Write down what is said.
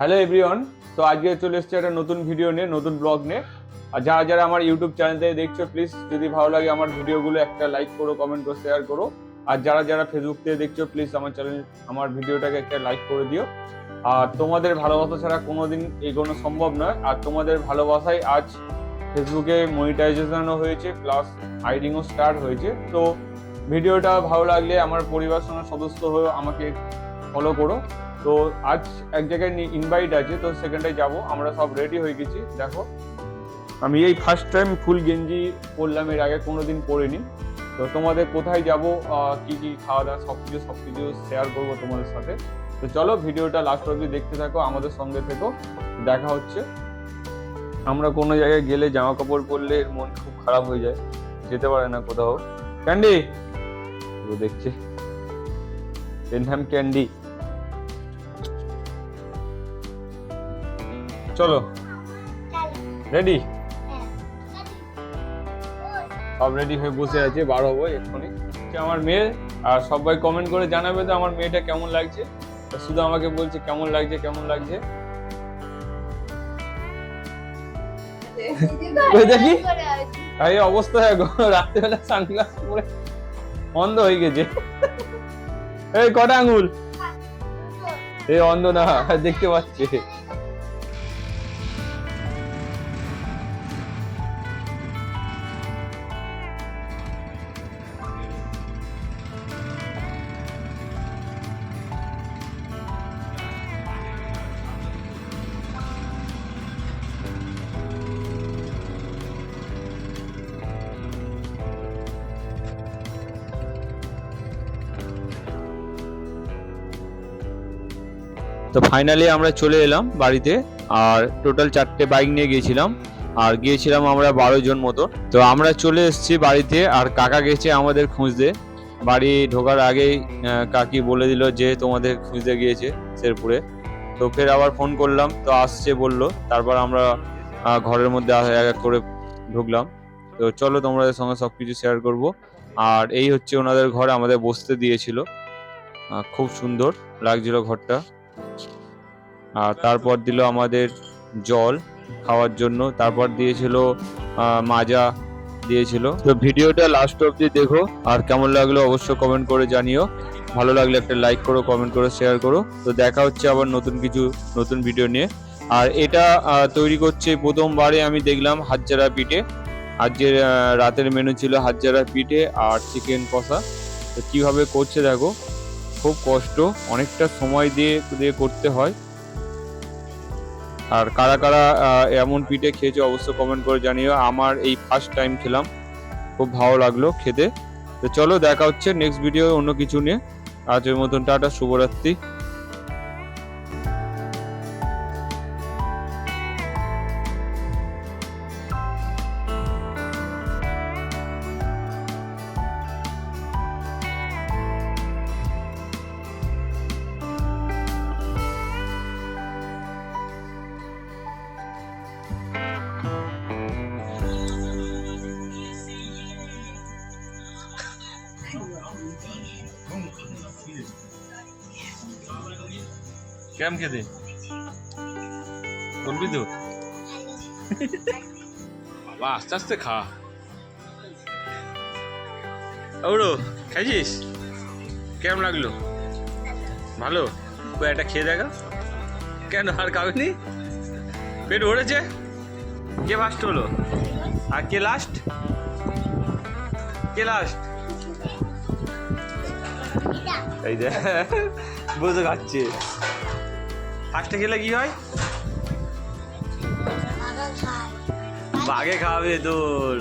Hello everyone, তো আজকে চলে এসেছে একটা নতুন ভিডিও নিয়ে, নতুন ব্লগ নিয়ে। আর যারা যারা আমার ইউটিউব চ্যানেল থেকে দেখছ প্লিজ যদি ভালো লাগে আমার ভিডিওগুলো একটা লাইক করো কমেন্ট করো শেয়ার করো। আর যারা যারা ফেসবুক থেকে দেখছ প্লিজ আমার চ্যানেল আমার ভিডিওটাকে একটা লাইক করে দিও। আর তোমাদের ভালোবাসা ছাড়া কোনোদিন এগোনো সম্ভব নয়। আর তোমাদের ভালোবাসায় আজ ফেসবুকে মনিটাইজেশনও হয়েছে প্লাস হাইডিংও স্টার্ট হয়েছে। তো ভিডিওটা ভালো লাগলে, আমার পরিবার সঙ্গে সদস্য হয়ে আমাকে ফলো করো। তো আজ এক জায়গায় ইনভাইট আছে, তো সেখানটায় যাব। আমরা সব রেডি হয়ে গেছি, দেখো। আমি এই ফার্স্ট টাইম ফুল গেঞ্জি পরলাম, এর আগে কোনোদিন পরিনি। তো তোমাদের কোথায় যাব কি কি খাওয়া দাওয়া, সব কিছু সব কিছু শেয়ার করব তোমাদের সাথে। তো চলো ভিডিওটা লাস্ট অবধি দেখতে থাকো, আমাদের সঙ্গে থেকো। দেখা হচ্ছে। আমরা কোনো জায়গায় গেলে জামা কাপড় পরলে মন খুব খারাপ হয়ে যায়, যেতে পারে না কোথাও। ক্যান্ডি দেখছে। ক্যান্ডি চলো। রেডি সব রেডি হয়ে বসে আছে বার হব এক্ষুনি। আমার মেয়ে আর সবাই কমেন্ট করে জানাবে তো আমার মেয়েটা কেমন লাগছে। শুধু আমাকে বলছে কেমন লাগছে কেমন লাগছে? দেখি। এই অবস্থা রাত্রেবেলা সানগ্লাস পরে অন্ধ হয়ে গেছে। এই কটা আঙুল? এই অন্ধ না দেখতে পাচ্ছে। তো ফাইনালি আমরা চলে এলাম বাড়িতে, আর টোটাল চারটে বাইক নিয়ে গিয়েছিলাম, আর গিয়েছিলাম আমরা বারো জন মতো। তো আমরা চলে এসেছি বাড়িতে, আর কাকা গেছে আমাদের খুঁজতে। বাড়ি ঢোকার আগেই কাকি বলে দিল যে তোমাদের খুঁজতে গিয়েছে শেরপুরে। তো ফের আবার ফোন করলাম, তো আসছে বলল, তারপর আমরা ঘরের মধ্যে এক এক করে ঢুকলাম। তো চলো তোমাদের সঙ্গে সব কিছু শেয়ার করব। আর এই হচ্ছে ওনাদের ঘর, আমাদের বসতে দিয়েছিল। খুব সুন্দর লাগছিল ঘরটা। আর তারপর দিল আমাদের জল খাওয়ার জন্য। তারপর দিয়েছিল মাজা দিয়েছিল। তো ভিডিওটা লাস্ট অবধি দেখো। আর কেমন লাগল অবশ্যই কমেন্ট করে জানিও। ভালো লাগলে একটা লাইক করো কমেন্ট করো শেয়ার করো। তো দেখা হচ্ছে আবার নতুন কিছু, নতুন ভিডিও নিয়ে। আর এটা তৈরি করছে প্রথমবারে আমি দেখলাম হাজারা পিঠে। আজকের রাতের মেনু ছিল হাজারা পিঠে আর চিকেন কষা। তো কীভাবে করছে দেখো, খুব কষ্ট। অনেকটা সময় দিয়ে দিয়ে করতে হয়। আর কারা কারা এমন পিঠে খেয়েছে অবশ্যই কমেন্ট করে জানিও। আমার এই ফার্স্ট টাইম খেলাম। খুব ভালো লাগল খেতে। তো চলো দেখা হচ্ছে নেক্সট ভিডিও অন্য কিছু নিয়ে। আজকের মতন টাটা, শুভরাত্রি। কেমন খেতে? বলবি তো? বাবা, আস্তে আস্তে খা। ওরো খাইছিস? কেমন লাগল? ভালো? একটা খেয়ে দেখা। কেন, আর খাবেনি পেট ভরেছে? কে ফার্স্ট হলো? আর কে লাস্ট কে লাস্ট এই যে বুঝে খাচ্ছে ফার্স্টে খেলে কি হয়? বাঘে খাওয়াবে তোর।